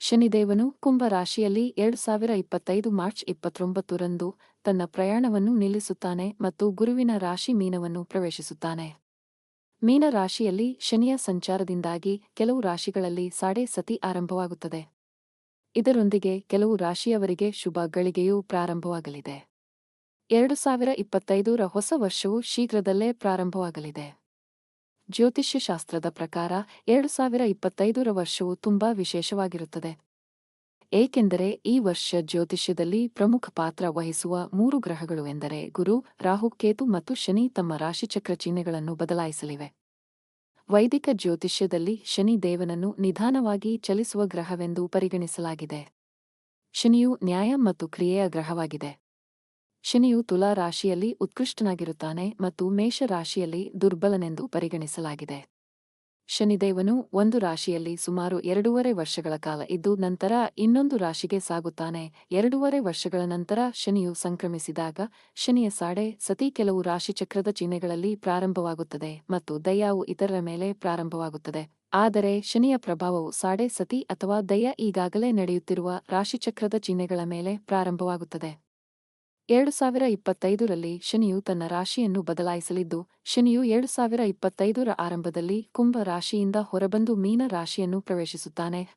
ಶನಿದೇವನು ಕುಂಭ ರಾಶಿಯಲ್ಲಿ ಎರಡು ಸಾವಿರ ಇಪ್ಪತ್ತೈದು ಮಾರ್ಚ್ ಇಪ್ಪತ್ತೊಂಬತ್ತರಂದು ತನ್ನ ಪ್ರಯಾಣವನ್ನು ನಿಲ್ಲಿಸುತ್ತಾನೆ ಮತ್ತು ಗುರುವಿನ ರಾಶಿ ಮೀನವನ್ನು ಪ್ರವೇಶಿಸುತ್ತಾನೆ. ಮೀನ ರಾಶಿಯಲ್ಲಿ ಶನಿಯ ಸಂಚಾರದಿಂದಾಗಿ ಕೆಲವು ರಾಶಿಗಳಲ್ಲಿ ಸಾಡೆ ಸತಿ ಆರಂಭವಾಗುತ್ತದೆ. ಇದರೊಂದಿಗೆ ಕೆಲವು ರಾಶಿಯವರಿಗೆ ಶುಭ ಗಳಿಗೆಯೂ ಪ್ರಾರಂಭವಾಗಲಿದೆ. ಎರಡು ಸಾವಿರ ಇಪ್ಪತ್ತೈದರ ಹೊಸ ವರ್ಷವು ಶೀಘ್ರದಲ್ಲೇ ಪ್ರಾರಂಭವಾಗಲಿದೆ. ಜ್ಯೋತಿಷ್ಯ ಶಾಸ್ತ್ರದ ಪ್ರಕಾರ ಎರಡು ಸಾವಿರ ಇಪ್ಪತ್ತೈದರ ವರ್ಷವು ತುಂಬಾ ವಿಶೇಷವಾಗಿರುತ್ತದೆ. ಏಕೆಂದರೆ ಈ ವರ್ಷ ಜ್ಯೋತಿಷ್ಯದಲ್ಲಿ ಪ್ರಮುಖ ಪಾತ್ರ ವಹಿಸುವ ಮೂರು ಗ್ರಹಗಳು ಎಂದರೆ ಗುರು, ರಾಹು, ಕೇತು ಮತ್ತು ಶನಿ ತಮ್ಮ ರಾಶಿಚಕ್ರ ಚಿಹ್ನೆಗಳನ್ನು ಬದಲಾಯಿಸಲಿವೆ. ವೈದಿಕ ಜ್ಯೋತಿಷ್ಯದಲ್ಲಿ ಶನಿ ದೇವನನ್ನು ನಿಧಾನವಾಗಿ ಚಲಿಸುವ ಗ್ರಹವೆಂದು ಪರಿಗಣಿಸಲಾಗಿದೆ. ಶನಿಯು ನ್ಯಾಯ ಮತ್ತು ಕ್ರಿಯೆಯ ಗ್ರಹವಾಗಿದೆ. ಶನಿಯು ತುಲಾ ರಾಶಿಯಲ್ಲಿ ಉತ್ಕೃಷ್ಟನಾಗಿರುತ್ತಾನೆ ಮತ್ತು ಮೇಷ ರಾಶಿಯಲ್ಲಿ ದುರ್ಬಲನೆಂದು ಪರಿಗಣಿಸಲಾಗಿದೆ. ಶನಿದೇವನು ಒಂದು ರಾಶಿಯಲ್ಲಿ ಸುಮಾರು ಎರಡೂವರೆ ವರ್ಷಗಳ ಕಾಲ ಇದ್ದು ನಂತರ ಇನ್ನೊಂದು ರಾಶಿಗೆ ಸಾಗುತ್ತಾನೆ. ಎರಡೂವರೆ ವರ್ಷಗಳ ನಂತರ ಶನಿಯು ಸಂಕ್ರಮಿಸಿದಾಗ ಶನಿಯ ಸಾಡೆ ಸತಿ ಕೆಲವು ರಾಶಿಚಕ್ರದ ಚಿಹ್ನೆಗಳಲ್ಲಿ ಪ್ರಾರಂಭವಾಗುತ್ತದೆ ಮತ್ತು ದಯಾವು ಇತರರ ಮೇಲೆ ಪ್ರಾರಂಭವಾಗುತ್ತದೆ. ಆದರೆ ಶನಿಯ ಪ್ರಭಾವವು ಸಾಡೆ ಸತಿ ಅಥವಾ ದಯ ಈಗಾಗಲೇ ನಡೆಯುತ್ತಿರುವ ರಾಶಿಚಕ್ರದ ಚಿಹ್ನೆಗಳ ಮೇಲೆ ಪ್ರಾರಂಭವಾಗುತ್ತದೆ. ಎರಡು ಸಾವಿರ ಇಪ್ಪತ್ತೈದರಲ್ಲಿ ಶನಿಯು ತನ್ನ ರಾಶಿಯನ್ನು ಬದಲಾಯಿಸಲಿದ್ದು, ಶನಿಯು ಎರಡು ಸಾವಿರ ಇಪ್ಪತ್ತೈದರ ಆರಂಭದಲ್ಲಿ ಕುಂಭ ರಾಶಿಯಿಂದ ಹೊರಬಂದು ಮೀನ ರಾಶಿಯನ್ನು ಪ್ರವೇಶಿಸುತ್ತಾನೆ.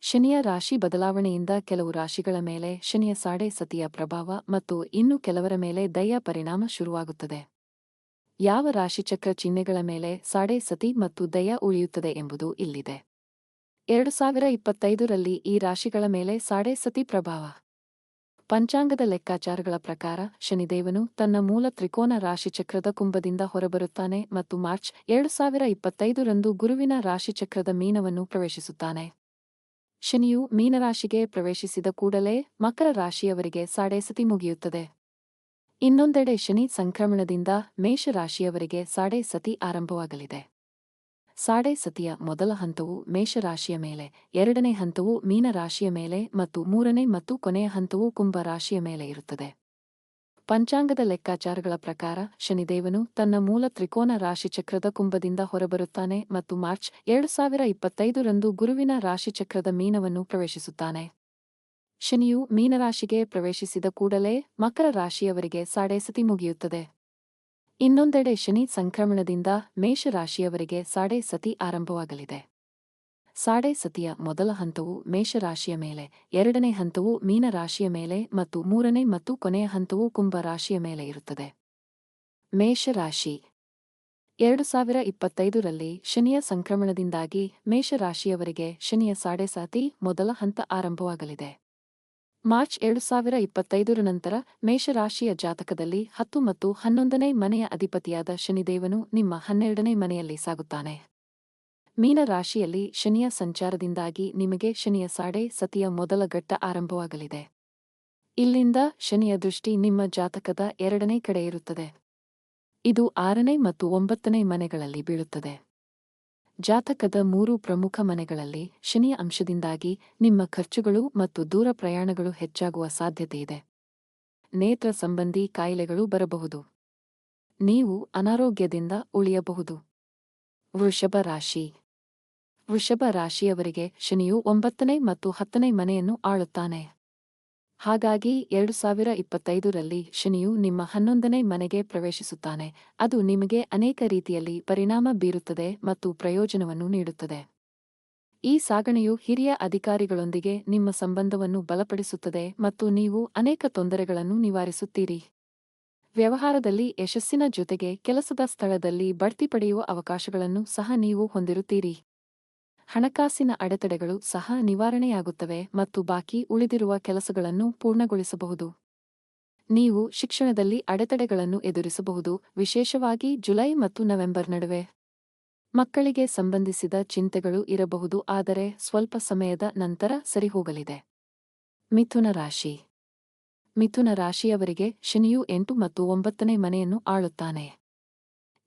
ಶನಿಯ ರಾಶಿ ಬದಲಾವಣೆಯಿಂದ ಕೆಲವು ರಾಶಿಗಳ ಮೇಲೆ ಶನಿಯ ಸಾಡೆ ಸತಿಯ ಪ್ರಭಾವ ಮತ್ತು ಇನ್ನು ಕೆಲವರ ಮೇಲೆ ದಯ್ಯ ಪರಿಣಾಮ ಶುರುವಾಗುತ್ತದೆ. ಯಾವ ರಾಶಿಚಕ್ರ ಚಿಹ್ನೆಗಳ ಮೇಲೆ ಸಾಡೆ ಸತಿ ಮತ್ತು ದಯ ಉಳಿಯುತ್ತದೆ ಎಂಬುದು ಇಲ್ಲಿದೆ. ಎರಡು ಸಾವಿರ ಇಪ್ಪತ್ತೈದರಲ್ಲಿ ಈ ರಾಶಿಗಳ ಮೇಲೆ ಸಾಡೆ ಸತಿ ಪ್ರಭಾವ. ಪಂಚಾಂಗದ ಲೆಕ್ಕಾಚಾರಗಳ ಪ್ರಕಾರ ಶನಿದೇವನು ತನ್ನ ಮೂಲ ತ್ರಿಕೋನ ರಾಶಿಚಕ್ರದ ಕುಂಭದಿಂದ ಹೊರಬರುತ್ತಾನೆ ಮತ್ತು ಮಾರ್ಚ್ ಎರಡು ಸಾವಿರ ಇಪ್ಪತ್ತೈದರಂದು ಗುರುವಿನ ರಾಶಿಚಕ್ರದ ಮೀನವನ್ನು ಪ್ರವೇಶಿಸುತ್ತಾನೆ. ಶನಿಯು ಮೀನರಾಶಿಗೆ ಪ್ರವೇಶಿಸಿದ ಕೂಡಲೇ ಮಕರ ರಾಶಿಯವರಿಗೆ ಸಾಡೇಸತಿ ಮುಗಿಯುತ್ತದೆ. ಇನ್ನೊಂದೆಡೆ ಶನಿ ಸಂಕ್ರಮಣದಿಂದ ಮೇಷರಾಶಿಯವರಿಗೆ ಸಾಡೆ ಸತಿ ಆರಂಭವಾಗಲಿದೆ. ಸಾಡೆ ಸತಿಯ ಮೊದಲ ಹಂತವು ಮೇಷರಾಶಿಯ ಮೇಲೆ, ಎರಡನೇ ಹಂತವು ಮೀನರಾಶಿಯ ಮೇಲೆ ಮತ್ತು ಮೂರನೇ ಮತ್ತು ಕೊನೆಯ ಹಂತವು ಕುಂಭ ರಾಶಿಯ ಮೇಲೆ ಇರುತ್ತದೆ. ಪಂಚಾಂಗದ ಲೆಕ್ಕಾಚಾರಗಳ ಪ್ರಕಾರ ಶನಿದೇವನು ತನ್ನ ಮೂಲ ತ್ರಿಕೋನ ರಾಶಿಚಕ್ರದ ಕುಂಭದಿಂದ ಹೊರಬರುತ್ತಾನೆ ಮತ್ತು ಮಾರ್ಚ್ ಎರಡು ಸಾವಿರ ಇಪ್ಪತ್ತೈದರಂದು ಗುರುವಿನ ರಾಶಿಚಕ್ರದ ಮೀನವನ್ನು ಪ್ರವೇಶಿಸುತ್ತಾನೆ. ಶನಿಯು ಮೀನರಾಶಿಗೆ ಪ್ರವೇಶಿಸಿದ ಕೂಡಲೇ ಮಕರ ರಾಶಿಯವರಿಗೆ ಸಾಡೆ ಸತಿ ಮುಗಿಯುತ್ತದೆ. ಇನ್ನೊಂದೆಡೆ ಶನಿ ಸಂಕ್ರಮಣದಿಂದ ಮೇಷರಾಶಿಯವರಿಗೆ ಸಾಡೆ ಸತಿ ಆರಂಭವಾಗಲಿದೆ. ಸಾಡೆ ಸತಿಯ ಮೊದಲ ಹಂತವು ಮೇಷರಾಶಿಯ ಮೇಲೆ, ಎರಡನೇ ಹಂತವು ಮೀನರಾಶಿಯ ಮೇಲೆ ಮತ್ತು ಮೂರನೇ ಮತ್ತು ಕೊನೆಯ ಹಂತವು ಕುಂಭ ರಾಶಿಯ ಮೇಲೆ ಇರುತ್ತದೆ. ಮೇಷರಾಶಿ ಎರಡು ಸಾವಿರ ಇಪ್ಪತ್ತೈದರಲ್ಲಿ ಶನಿಯ ಸಂಕ್ರಮಣದಿಂದಾಗಿ ಮೇಷರಾಶಿಯವರಿಗೆ ಶನಿಯ ಸಾಡೆ ಸಾತಿ ಮೊದಲ ಹಂತ ಆರಂಭವಾಗಲಿದೆ. ಮಾರ್ಚ್ ಎರಡು ಸಾವಿರ ಇಪ್ಪತ್ತೈದರ ನಂತರ ಮೇಷರಾಶಿಯ ಜಾತಕದಲ್ಲಿ ಹತ್ತು ಮತ್ತು ಹನ್ನೊಂದನೇ ಮನೆಯ ಅಧಿಪತಿಯಾದ ಶನಿದೇವನು ನಿಮ್ಮ ಹನ್ನೆರಡನೇ ಮನೆಯಲ್ಲಿ ಸಾಗುತ್ತಾನೆ. ಮೀನರಾಶಿಯಲ್ಲಿ ಶನಿಯ ಸಂಚಾರದಿಂದಾಗಿ ನಿಮಗೆ ಶನಿಯ ಸಾಡೆ ಸತಿಯ ಮೊದಲ ಘಟ್ಟ ಆರಂಭವಾಗಲಿದೆ. ಇಲ್ಲಿಂದ ಶನಿಯ ದೃಷ್ಟಿ ನಿಮ್ಮ ಜಾತಕದ ಎರಡನೇ ಕಡೆ ಇರುತ್ತದೆ. ಇದು ಆರನೇ ಮತ್ತು ಒಂಬತ್ತನೇ ಮನೆಗಳಲ್ಲಿ ಬೀಳುತ್ತದೆ. ಜಾತಕದ ಮೂರು ಪ್ರಮುಖ ಮನೆಗಳಲ್ಲಿ ಶನಿ ಅಂಶದಿಂದಾಗಿ ನಿಮ್ಮ ಖರ್ಚುಗಳು ಮತ್ತು ದೂರ ಪ್ರಯಾಣಗಳು ಹೆಚ್ಚಾಗುವ ಸಾಧ್ಯತೆಯಿದೆ ನೇತ್ರ ಸಂಬಂಧಿ ಕಾಯಿಲೆಗಳು ಬರಬಹುದು. ನೀವು ಅನಾರೋಗ್ಯದಿಂದ ಉಳಿಯಬಹುದು. ವೃಷಭ ರಾಶಿ. ವೃಷಭ ರಾಶಿಯವರಿಗೆ ಶನಿಯು ಒಂಬತ್ತನೇ ಮತ್ತು ಹತ್ತನೇ ಮನೆಯನ್ನು ಆಳುತ್ತಾನೆ. ಹಾಗಾಗಿ ಎರಡು ಸಾವಿರ ಇಪ್ಪತ್ತೈದರಲ್ಲಿ ಶನಿಯು ನಿಮ್ಮ ಹನ್ನೊಂದನೇ ಮನೆಗೆ ಪ್ರವೇಶಿಸುತ್ತಾನೆ. ಅದು ನಿಮಗೆ ಅನೇಕ ರೀತಿಯಲ್ಲಿ ಪರಿಣಾಮ ಬೀರುತ್ತದೆ ಮತ್ತು ಪ್ರಯೋಜನವನ್ನು ನೀಡುತ್ತದೆ. ಈ ಸಾಗಣೆಯು ಹಿರಿಯ ಅಧಿಕಾರಿಗಳೊಂದಿಗೆ ನಿಮ್ಮ ಸಂಬಂಧವನ್ನು ಬಲಪಡಿಸುತ್ತದೆ ಮತ್ತು ನೀವು ಅನೇಕ ತೊಂದರೆಗಳನ್ನು ನಿವಾರಿಸುತ್ತೀರಿ. ವ್ಯವಹಾರದಲ್ಲಿ ಯಶಸ್ಸಿನ ಜೊತೆಗೆ ಕೆಲಸದ ಸ್ಥಳದಲ್ಲಿ ಬಡ್ತಿ ಪಡೆಯುವ ಅವಕಾಶಗಳನ್ನು ಸಹ ನೀವು ಹೊಂದಿರುತ್ತೀರಿ. ಹಣಕಾಸಿನ ಅಡೆತಡೆಗಳು ಸಹ ನಿವಾರಣೆಯಾಗುತ್ತವೆ ಮತ್ತು ಬಾಕಿ ಉಳಿದಿರುವ ಕೆಲಸಗಳನ್ನು ಪೂರ್ಣಗೊಳಿಸಬಹುದು. ನೀವು ಶಿಕ್ಷಣದಲ್ಲಿ ಅಡೆತಡೆಗಳನ್ನು ಎದುರಿಸಬಹುದು, ವಿಶೇಷವಾಗಿ ಜುಲೈ ಮತ್ತು ನವೆಂಬರ್ ನಡುವೆ. ಮಕ್ಕಳಿಗೆ ಸಂಬಂಧಿಸಿದ ಚಿಂತೆಗಳು ಇರಬಹುದು, ಆದರೆ ಸ್ವಲ್ಪ ಸಮಯದ ನಂತರ ಸರಿಹೋಗಲಿದೆ. ಮಿಥುನ ರಾಶಿ. ಮಿಥುನ ರಾಶಿಯವರಿಗೆ ಶನಿಯು ಎಂಟು ಮತ್ತು ಒಂಬತ್ತನೇ ಮನೆಯನ್ನು ಆಳುತ್ತಾನೆ.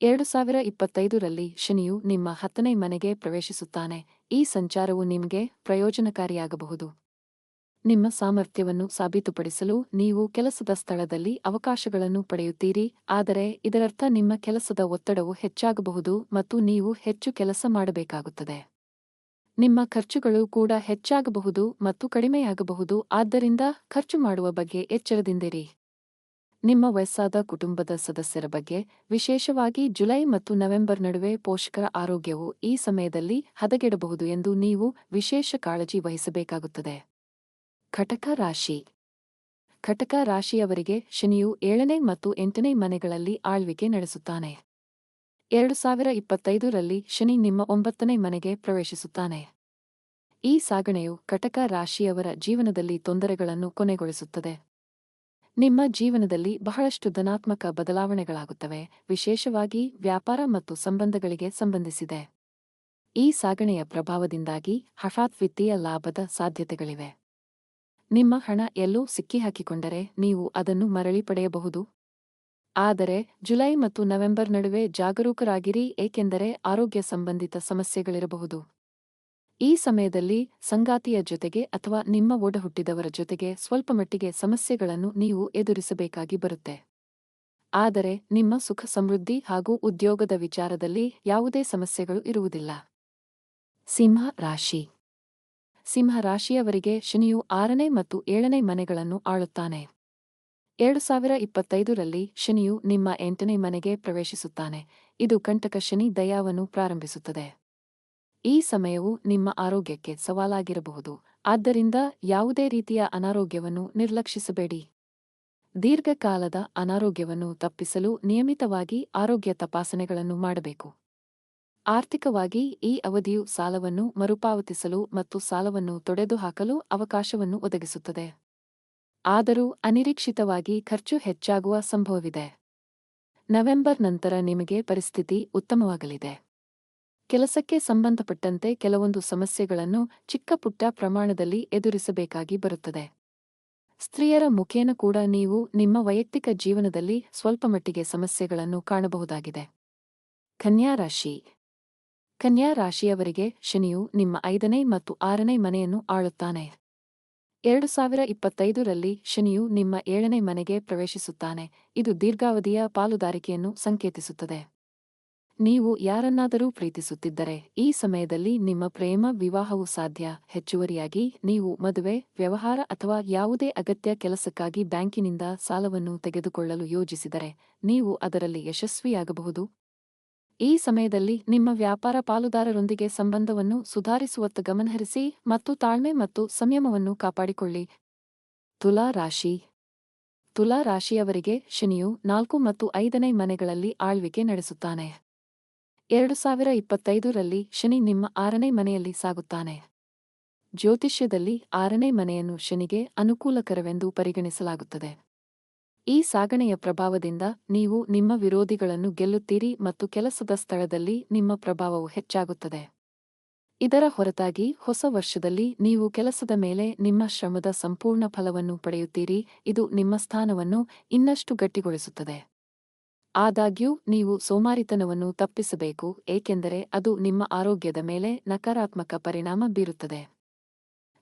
ಎರಡು ಸಾವಿರ ಇಪ್ಪತ್ತೈದರಲ್ಲಿ ಶನಿಯು ನಿಮ್ಮ ಹತ್ತನೇ ಮನೆಗೆ ಪ್ರವೇಶಿಸುತ್ತಾನೆ. ಈ ಸಂಚಾರವು ನಿಮಗೆ ಪ್ರಯೋಜನಕಾರಿಯಾಗಬಹುದು. ನಿಮ್ಮ ಸಾಮರ್ಥ್ಯವನ್ನು ಸಾಬೀತುಪಡಿಸಲು ನೀವು ಕೆಲಸದ ಸ್ಥಳದಲ್ಲಿ ಅವಕಾಶಗಳನ್ನು ಪಡೆಯುತ್ತೀರಿ, ಆದರೆ ಇದರರ್ಥ ನಿಮ್ಮ ಕೆಲಸದ ಒತ್ತಡವು ಹೆಚ್ಚಾಗಬಹುದು ಮತ್ತು ನೀವು ಹೆಚ್ಚು ಕೆಲಸ ಮಾಡಬೇಕಾಗುತ್ತದೆ. ನಿಮ್ಮ ಖರ್ಚುಗಳು ಕೂಡ ಹೆಚ್ಚಾಗಬಹುದು ಮತ್ತು ಕಡಿಮೆಯಾಗಬಹುದು, ಆದ್ದರಿಂದ ಖರ್ಚು ಮಾಡುವ ಬಗ್ಗೆ ಎಚ್ಚರದಿಂದಿರಿ. ನಿಮ್ಮ ವಯಸ್ಸಾದ ಕುಟುಂಬದ ಸದಸ್ಯರ ಬಗ್ಗೆ ವಿಶೇಷವಾಗಿ ಜುಲೈ ಮತ್ತು ನವೆಂಬರ್ ನಡುವೆ ಪೋಷಕರ ಆರೋಗ್ಯವು ಈ ಸಮಯದಲ್ಲಿ ಹದಗೆಡಬಹುದು ಎಂದು ನೀವು ವಿಶೇಷ ಕಾಳಜಿ ವಹಿಸಬೇಕಾಗುತ್ತದೆ. ಖಟಕ ರಾಶಿ. ಖಟಕ ರಾಶಿಯವರಿಗೆ ಶನಿಯು ಏಳನೇ ಮತ್ತು ಎಂಟನೇ ಮನೆಗಳಲ್ಲಿ ಆಳ್ವಿಕೆ ನಡೆಸುತ್ತಾನೆ. ಎರಡು ಸಾವಿರ ಇಪ್ಪತ್ತೈದರಲ್ಲಿ ಶನಿ ನಿಮ್ಮ ಒಂಬತ್ತನೇ ಮನೆಗೆ ಪ್ರವೇಶಿಸುತ್ತಾನೆ. ಈ ಸಾಗಣೆಯು ಕಟಕ ರಾಶಿಯವರ ಜೀವನದಲ್ಲಿ ತೊಂದರೆಗಳನ್ನು ಕೊನೆಗೊಳಿಸುತ್ತದೆ. ನಿಮ್ಮ ಜೀವನದಲ್ಲಿ ಬಹಳಷ್ಟು ಧನಾತ್ಮಕ ಬದಲಾವಣೆಗಳಾಗುತ್ತವೆ, ವಿಶೇಷವಾಗಿ ವ್ಯಾಪಾರ ಮತ್ತು ಸಂಬಂಧಗಳಿಗೆ ಸಂಬಂಧಿಸಿದೆ. ಈ ಸಾಗಣೆಯ ಪ್ರಭಾವದಿಂದಾಗಿ ಹಠಾತ್ ವಿತ್ತೀಯ ಲಾಭದ ಸಾಧ್ಯತೆಗಳಿವೆ. ನಿಮ್ಮ ಹಣ ಎಲ್ಲೋ ಸಿಕ್ಕಿಹಾಕಿಕೊಂಡರೆ ನೀವು ಅದನ್ನು ಮರಳಿ ಪಡೆಯಬಹುದು. ಆದರೆ ಜುಲೈ ಮತ್ತು ನವೆಂಬರ್ ನಡುವೆ ಜಾಗರೂಕರಾಗಿರಿ, ಏಕೆಂದರೆ ಆರೋಗ್ಯ ಸಂಬಂಧಿತ ಸಮಸ್ಯೆಗಳಿರಬಹುದು. ಈ ಸಮಯದಲ್ಲಿ ಸಂಗಾತಿಯ ಜೊತೆಗೆ ಅಥವಾ ನಿಮ್ಮ ಒಡಹುಟ್ಟಿದವರ ಜೊತೆಗೆ ಸ್ವಲ್ಪ ಮಟ್ಟಿಗೆ ಸಮಸ್ಯೆಗಳನ್ನು ನೀವು ಎದುರಿಸಬೇಕಾಗಿ ಬರುತ್ತೆ. ಆದರೆ, ನಿಮ್ಮ ಸುಖ ಸಮೃದ್ಧಿ ಹಾಗೂ ಉದ್ಯೋಗದ ವಿಚಾರದಲ್ಲಿ ಯಾವುದೇ ಸಮಸ್ಯೆಗಳು ಇರುವುದಿಲ್ಲ. ಸಿಂಹ ರಾಶಿ. ಸಿಂಹ ರಾಶಿಯವರಿಗೆ ಶನಿಯು ಆರನೇ ಮತ್ತು ಏಳನೇ ಮನೆಗಳನ್ನು ಆಳುತ್ತಾನೆ. ಎರಡು ಸಾವಿರ ಇಪ್ಪತ್ತೈದರಲ್ಲಿ ಶನಿಯು ನಿಮ್ಮ ಎಂಟನೇ ಮನೆಗೆ ಪ್ರವೇಶಿಸುತ್ತಾನೆ. ಇದು ಕಂಟಕ ಶನಿ ದಯಾವನ್ನು ಪ್ರಾರಂಭಿಸುತ್ತದೆ. ಈ ಸಮಯವು ನಿಮ್ಮ ಆರೋಗ್ಯಕ್ಕೆ ಸವಾಲಾಗಿರಬಹುದು. ಆದ್ದರಿಂದ ಯಾವುದೇ ರೀತಿಯ ಅನಾರೋಗ್ಯವನ್ನು ನಿರ್ಲಕ್ಷಿಸಬೇಡಿ. ದೀರ್ಘಕಾಲದ ಅನಾರೋಗ್ಯವನ್ನು ತಪ್ಪಿಸಲು ನಿಯಮಿತವಾಗಿ ಆರೋಗ್ಯ ತಪಾಸಣೆಗಳನ್ನು ಮಾಡಬೇಕು. ಆರ್ಥಿಕವಾಗಿ ಈ ಅವಧಿಯು ಸಾಲವನ್ನು ಮರುಪಾವತಿಸಲು ಮತ್ತು ಸಾಲವನ್ನು ತೊಡೆದುಹಾಕಲು ಅವಕಾಶವನ್ನು ಒದಗಿಸುತ್ತದೆ. ಆದರೂ ಅನಿರೀಕ್ಷಿತವಾಗಿ ಖರ್ಚು ಹೆಚ್ಚಾಗುವ ಸಂಭವವಿದೆ. ನವೆಂಬರ್ ನಂತರ ನಿಮಗೆ ಪರಿಸ್ಥಿತಿ ಉತ್ತಮವಾಗಲಿದೆ. ಕೆಲಸಕ್ಕೆ ಸಂಬಂಧಪಟ್ಟಂತೆ ಕೆಲವೊಂದು ಸಮಸ್ಯೆಗಳನ್ನು ಚಿಕ್ಕಪುಟ್ಟ ಪ್ರಮಾಣದಲ್ಲಿ ಎದುರಿಸಬೇಕಾಗಿ ಬರುತ್ತದೆ. ಸ್ತ್ರೀಯರ ಮುಖೇನ ಕೂಡ ನೀವು ನಿಮ್ಮ ವೈಯಕ್ತಿಕ ಜೀವನದಲ್ಲಿ ಸ್ವಲ್ಪಮಟ್ಟಿಗೆ ಸಮಸ್ಯೆಗಳನ್ನು ಕಾಣಬಹುದಾಗಿದೆ. ಕನ್ಯಾ ರಾಶಿ. ಕನ್ಯಾ ಶನಿಯು ನಿಮ್ಮ ಐದನೇ ಮತ್ತು ಆರನೇ ಮನೆಯನ್ನು ಆಳುತ್ತಾನೆ. ಎರಡು ಸಾವಿರ ಇಪ್ಪತ್ತೈದರಲ್ಲಿ ಶನಿಯು ನಿಮ್ಮ ಏಳನೇ ಮನೆಗೆ ಪ್ರವೇಶಿಸುತ್ತಾನೆ. ಇದು ದೀರ್ಘಾವಧಿಯ ಪಾಲುದಾರಿಕೆಯನ್ನು ಸಂಕೇತಿಸುತ್ತದೆ. ನೀವು ಯಾರನ್ನಾದರೂ ಪ್ರೀತಿಸುತ್ತಿದ್ದರೆ ಈ ಸಮಯದಲ್ಲಿ ನಿಮ್ಮ ಪ್ರೇಮ ವಿವಾಹವು ಸಾಧ್ಯ. ಹೆಚ್ಚುವರಿಯಾಗಿ, ನೀವು ಮದುವೆ, ವ್ಯವಹಾರ ಅಥವಾ ಯಾವುದೇ ಅಗತ್ಯ ಕೆಲಸಕ್ಕಾಗಿ ಬ್ಯಾಂಕಿನಿಂದ ಸಾಲವನ್ನು ತೆಗೆದುಕೊಳ್ಳಲು ಯೋಜಿಸಿದರೆ ನೀವು ಅದರಲ್ಲಿ ಯಶಸ್ವಿಯಾಗಬಹುದು. ಈ ಸಮಯದಲ್ಲಿ ನಿಮ್ಮ ವ್ಯಾಪಾರ ಪಾಲುದಾರರೊಂದಿಗೆ ಸಂಬಂಧವನ್ನು ಸುಧಾರಿಸುವತ್ತ ಗಮನಹರಿಸಿ ಮತ್ತು ತಾಳ್ಮೆ ಮತ್ತು ಸಂಯಮವನ್ನು ಕಾಪಾಡಿಕೊಳ್ಳಿ. ತುಲಾ ರಾಶಿ. ತುಲಾ ರಾಶಿಯವರಿಗೆ ಶನಿಯು ನಾಲ್ಕು ಮತ್ತು ಐದನೇ ಮನೆಗಳಲ್ಲಿ ಆಳ್ವಿಕೆ ನಡೆಸುತ್ತಾನೆ. ಎರಡು ಸಾವಿರ ಇಪ್ಪತ್ತೈದರಲ್ಲಿ ಶನಿ ನಿಮ್ಮ ಆರನೇ ಮನೆಯಲ್ಲಿ ಸಾಗುತ್ತಾನೆ. ಜ್ಯೋತಿಷ್ಯದಲ್ಲಿ ಆರನೇ ಮನೆಯನ್ನು ಶನಿಗೆ ಅನುಕೂಲಕರವೆಂದು ಪರಿಗಣಿಸಲಾಗುತ್ತದೆ. ಈ ಸಾಗಣೆಯ ಪ್ರಭಾವದಿಂದ ನೀವು ನಿಮ್ಮ ವಿರೋಧಿಗಳನ್ನು ಗೆಲ್ಲುತ್ತೀರಿ ಮತ್ತು ಕೆಲಸದ ಸ್ಥಳದಲ್ಲಿ ನಿಮ್ಮ ಪ್ರಭಾವವು ಹೆಚ್ಚಾಗುತ್ತದೆ. ಇದರ ಹೊರತಾಗಿ ಹೊಸ ವರ್ಷದಲ್ಲಿ ನೀವು ಕೆಲಸದ ಮೇಲೆ ನಿಮ್ಮ ಶ್ರಮದ ಸಂಪೂರ್ಣ ಫಲವನ್ನು ಪಡೆಯುತ್ತೀರಿ, ಇದು ನಿಮ್ಮ ಸ್ಥಾನವನ್ನು ಇನ್ನಷ್ಟು ಗಟ್ಟಿಗೊಳಿಸುತ್ತದೆ. ಆದಾಗ್ಯೂ, ನೀವು ಸೋಮಾರಿತನವನ್ನು ತಪ್ಪಿಸಬೇಕು, ಏಕೆಂದರೆ ಅದು ನಿಮ್ಮ ಆರೋಗ್ಯದ ಮೇಲೆ ನಕಾರಾತ್ಮಕ ಪರಿಣಾಮ ಬೀರುತ್ತದೆ.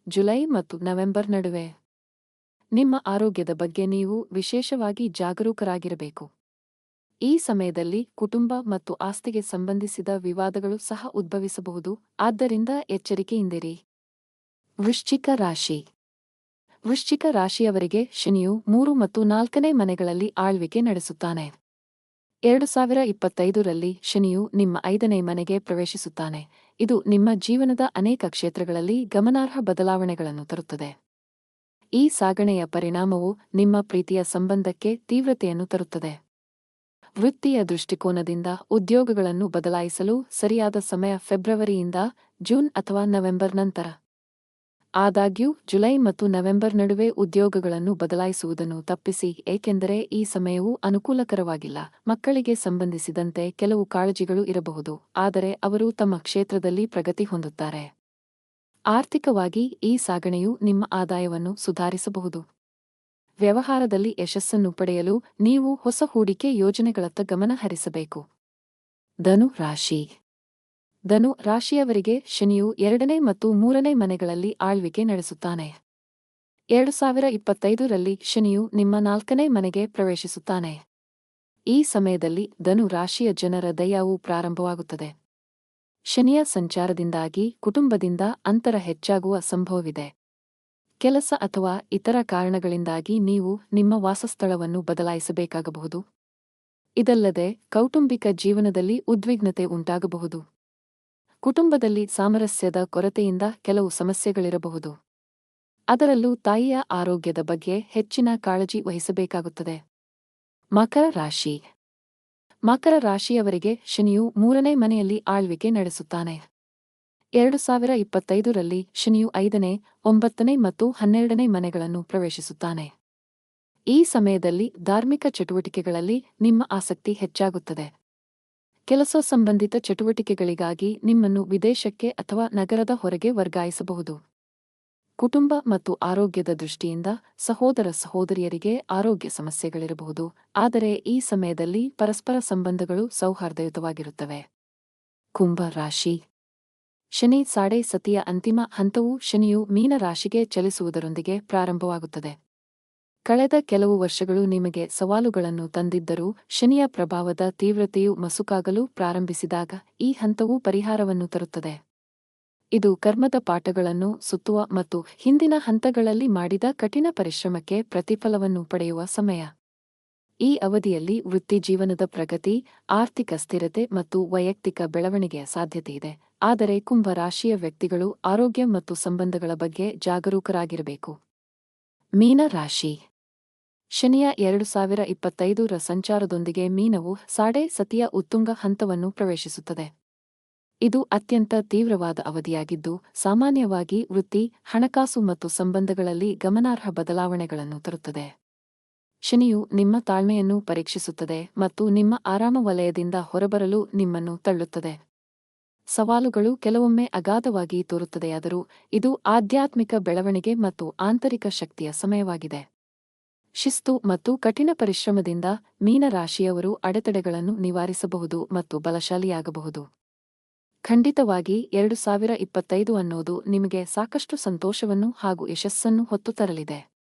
ಜುಲೈ ಮತ್ತು ನವೆಂಬರ್ ನಡುವೆ. ನಿಮ್ಮ ಆರೋಗ್ಯದ ಬಗ್ಗೆ ನೀವು ವಿಶೇಷವಾಗಿ ಜಾಗರೂಕರಾಗಿರಬೇಕು. ಈ ಸಮಯದಲ್ಲಿ ಕುಟುಂಬ ಮತ್ತು ಆಸ್ತಿಗೆ ಸಂಬಂಧಿಸಿದ ವಿವಾದಗಳು ಸಹ ಉದ್ಭವಿಸಬಹುದು, ಆದ್ದರಿಂದ ಎಚ್ಚರಿಕೆಯಿಂದಿರಿ. ವೃಶ್ಚಿಕ ರಾಶಿ. ವೃಶ್ಚಿಕ ರಾಶಿಯವರಿಗೆ ಶನಿಯು ಮೂರು ಮತ್ತು ನಾಲ್ಕನೇ ಮನೆಗಳಲ್ಲಿ ಆಳ್ವಿಕೆ ನಡೆಸುತ್ತಾನೆ. ಎರಡು ಸಾವಿರ ಇಪ್ಪತ್ತೈದರಲ್ಲಿ ಶನಿಯು ನಿಮ್ಮ ಐದನೇ ಮನೆಗೆ ಪ್ರವೇಶಿಸುತ್ತಾನೆ. ಇದು ನಿಮ್ಮ ಜೀವನದ ಅನೇಕ ಕ್ಷೇತ್ರಗಳಲ್ಲಿ ಗಮನಾರ್ಹ ಬದಲಾವಣೆಗಳನ್ನು ತರುತ್ತದೆ. ಈ ಸಾಗಣೆಯ ಪರಿಣಾಮವು ನಿಮ್ಮ ಪ್ರೀತಿಯ ಸಂಬಂಧಕ್ಕೆ ತೀವ್ರತೆಯನ್ನು ತರುತ್ತದೆ. ವೃತ್ತಿಯ ದೃಷ್ಟಿಕೋನದಿಂದ ಉದ್ಯೋಗಗಳನ್ನು ಬದಲಾಯಿಸಲು ಸರಿಯಾದ ಸಮಯ ಫೆಬ್ರವರಿಯಿಂದ ಜೂನ್ ಅಥವಾ ನವೆಂಬರ್ ನಂತರ. ಆದಾಗ್ಯೂ, ಜುಲೈ ಮತ್ತು ನವೆಂಬರ್ ನಡುವೆ ಉದ್ಯೋಗಗಳನ್ನು ಬದಲಾಯಿಸುವುದನ್ನು ತಪ್ಪಿಸಿ, ಏಕೆಂದರೆ ಈ ಸಮಯವು ಅನುಕೂಲಕರವಾಗಿಲ್ಲ. ಮಕ್ಕಳಿಗೆ ಸಂಬಂಧಿಸಿದಂತೆ ಕೆಲವು ಕಾಳಜಿಗಳು ಇರಬಹುದು, ಆದರೆ ಅವರು ತಮ್ಮ ಕ್ಷೇತ್ರದಲ್ಲಿ ಪ್ರಗತಿ ಹೊಂದುತ್ತಾರೆ. ಆರ್ಥಿಕವಾಗಿ ಈ ಸಾಗಣೆಯು ನಿಮ್ಮ ಆದಾಯವನ್ನು ಸುಧಾರಿಸಬಹುದು. ವ್ಯವಹಾರದಲ್ಲಿ ಯಶಸ್ಸನ್ನು ಪಡೆಯಲು ನೀವು ಹೊಸ ಹೂಡಿಕೆ ಯೋಜನೆಗಳತ್ತ ಗಮನ ಹರಿಸಬೇಕು ಧನು ರಾಶಿ ಧನು ರಾಶಿಯವರಿಗೆ ಶನಿಯು ಎರಡನೇ ಮತ್ತು ಮೂರನೇ ಮನೆಗಳಲ್ಲಿ ಆಳ್ವಿಕೆ ನಡೆಸುತ್ತಾನೆ. ಎರಡು ಸಾವಿರ ಇಪ್ಪತ್ತೈದರಲ್ಲಿ ಶನಿಯು ನಿಮ್ಮ ನಾಲ್ಕನೇ ಮನೆಗೆ ಪ್ರವೇಶಿಸುತ್ತಾನೆ. ಈ ಸಮಯದಲ್ಲಿ ಧನು ರಾಶಿಯ ಜನರ ದಯಾವು ಪ್ರಾರಂಭವಾಗುತ್ತದೆ. ಶನಿಯ ಸಂಚಾರದಿಂದಾಗಿ ಕುಟುಂಬದಿಂದ ಅಂತರ ಹೆಚ್ಚಾಗುವ ಸಂಭವವಿದೆ. ಕೆಲಸ ಅಥವಾ ಇತರ ಕಾರಣಗಳಿಂದಾಗಿ ನೀವು ನಿಮ್ಮ ವಾಸಸ್ಥಳವನ್ನು ಬದಲಾಯಿಸಬೇಕಾಗಬಹುದು. ಇದಲ್ಲದೆ ಕೌಟುಂಬಿಕ ಜೀವನದಲ್ಲಿ ಉದ್ವಿಗ್ನತೆ ಉಂಟಾಗಬಹುದು. ಕುಟುಂಬದಲ್ಲಿ ಸಾಮರಸ್ಯದ ಕೊರತೆಯಿಂದ ಕೆಲವು ಸಮಸ್ಯೆಗಳಿರಬಹುದು. ಅದರಲ್ಲೂ ತಾಯಿಯ ಆರೋಗ್ಯದ ಬಗ್ಗೆ ಹೆಚ್ಚಿನ ಕಾಳಜಿ ವಹಿಸಬೇಕಾಗುತ್ತದೆ. ಮಕರ ರಾಶಿ. ಮಕರ ರಾಶಿಯವರಿಗೆ ಶನಿಯು ಮೂರನೇ ಮನೆಯಲ್ಲಿ ಆಳ್ವಿಕೆ ನಡೆಸುತ್ತಾನೆ. ಎರಡು ಸಾವಿರ ಇಪ್ಪತ್ತೈದರಲ್ಲಿ ಶನಿಯು ಐದನೇ, ಒಂಬತ್ತನೇ ಮತ್ತು ಹನ್ನೆರಡನೇ ಮನೆಗಳನ್ನು ಪ್ರವೇಶಿಸುತ್ತಾನೆ. ಈ ಸಮಯದಲ್ಲಿ ಧಾರ್ಮಿಕ ಚಟುವಟಿಕೆಗಳಲ್ಲಿ ನಿಮ್ಮ ಆಸಕ್ತಿ ಹೆಚ್ಚಾಗುತ್ತದೆ. ಕೆಲಸ ಸಂಬಂಧಿತ ಚಟುವಟಿಕೆಗಳಿಗಾಗಿ ನಿಮ್ಮನ್ನು ವಿದೇಶಕ್ಕೆ ಅಥವಾ ನಗರದ ಹೊರಗೆ ವರ್ಗಾಯಿಸಬಹುದು. ಕುಟುಂಬ ಮತ್ತು ಆರೋಗ್ಯದ ದೃಷ್ಟಿಯಿಂದ ಸಹೋದರ ಸಹೋದರಿಯರಿಗೆ ಆರೋಗ್ಯ ಸಮಸ್ಯೆಗಳಿರಬಹುದು, ಆದರೆ ಈ ಸಮಯದಲ್ಲಿ ಪರಸ್ಪರ ಸಂಬಂಧಗಳು ಸೌಹಾರ್ದಯುತವಾಗಿರುತ್ತವೆ. ಕುಂಭ ರಾಶಿ. ಶನಿ ಸಾಡೆ ಸತಿಯ ಅಂತಿಮ ಹಂತವು ಶನಿಯು ಮೀನ ರಾಶಿಗೆ ಚಲಿಸುವುದರೊಂದಿಗೆ ಪ್ರಾರಂಭವಾಗುತ್ತದೆ. ಕಳೆದ ಕೆಲವು ವರ್ಷಗಳು ನಿಮಗೆ ಸವಾಲುಗಳನ್ನು ತಂದಿದ್ದರೂ ಶನಿಯ ಪ್ರಭಾವದ ತೀವ್ರತೆಯು ಮಸುಕಾಗಲು ಪ್ರಾರಂಭಿಸಿದಾಗ ಈ ಹಂತವು ಪರಿಹಾರವನ್ನು ತರುತ್ತದೆ. ಇದು ಕರ್ಮದ ಪಾಠಗಳನ್ನು ಸುತ್ತುವ ಮತ್ತು ಹಿಂದಿನ ಹಂತಗಳಲ್ಲಿ ಮಾಡಿದ ಕಠಿಣ ಪರಿಶ್ರಮಕ್ಕೆ ಪ್ರತಿಫಲವನ್ನು ಪಡೆಯುವ ಸಮಯ. ಈ ಅವಧಿಯಲ್ಲಿ ವೃತ್ತಿಜೀವನದ ಪ್ರಗತಿ, ಆರ್ಥಿಕ ಸ್ಥಿರತೆ ಮತ್ತು ವೈಯಕ್ತಿಕ ಬೆಳವಣಿಗೆಯ ಸಾಧ್ಯತೆಯಿದೆ ಆದರೆ ಕುಂಭ ರಾಶಿಯ ವ್ಯಕ್ತಿಗಳು ಆರೋಗ್ಯ ಮತ್ತು ಸಂಬಂಧಗಳ ಬಗ್ಗೆ ಜಾಗರೂಕರಾಗಿರಬೇಕು. ಮೀನ ರಾಶಿ ಶನಿಯ ಎರಡು ಸಾವಿರ ಇಪ್ಪತ್ತೈದರ ಸಂಚಾರದೊಂದಿಗೆ ಮೀನವು ಸಾಡೆ ಸತಿಯ ಉತ್ತುಂಗ ಹಂತವನ್ನು ಪ್ರವೇಶಿಸುತ್ತದೆ. ಇದು ಅತ್ಯಂತ ತೀವ್ರವಾದ ಅವಧಿಯಾಗಿದ್ದು, ಸಾಮಾನ್ಯವಾಗಿ ವೃತ್ತಿ, ಹಣಕಾಸು ಮತ್ತು ಸಂಬಂಧಗಳಲ್ಲಿ ಗಮನಾರ್ಹ ಬದಲಾವಣೆಗಳನ್ನು ತರುತ್ತದೆ. ಶನಿಯು ನಿಮ್ಮ ತಾಳ್ಮೆಯನ್ನು ಪರೀಕ್ಷಿಸುತ್ತದೆ ಮತ್ತು ನಿಮ್ಮ ಆರಾಮ ವಲಯದಿಂದ ಹೊರಬರಲು ನಿಮ್ಮನ್ನು ತಳ್ಳುತ್ತದೆ. ಸವಾಲುಗಳು ಕೆಲವೊಮ್ಮೆ ಅಗಾಧವಾಗಿ ತೋರುತ್ತದೆಯಾದರೂ, ಇದು ಆಧ್ಯಾತ್ಮಿಕ ಬೆಳವಣಿಗೆ ಮತ್ತು ಆಂತರಿಕ ಶಕ್ತಿಯ ಸಮಯವಾಗಿದೆ. ಶಿಸ್ತು ಮತ್ತು ಕಠಿಣ ಪರಿಶ್ರಮದಿಂದ ಮೀನರಾಶಿಯವರು ಅಡೆತಡೆಗಳನ್ನು ನಿವಾರಿಸಬಹುದು ಮತ್ತು ಬಲಶಾಲಿಯಾಗಬಹುದು. ಖಂಡಿತವಾಗಿ ಎರಡು ಸಾವಿರ ಇಪ್ಪತ್ತೈದು ಅನ್ನೋದು ನಿಮಗೆ ಸಾಕಷ್ಟು ಸಂತೋಷವನ್ನು ಹಾಗೂ ಯಶಸ್ಸನ್ನು ಹೊತ್ತು ತರಲಿದೆ.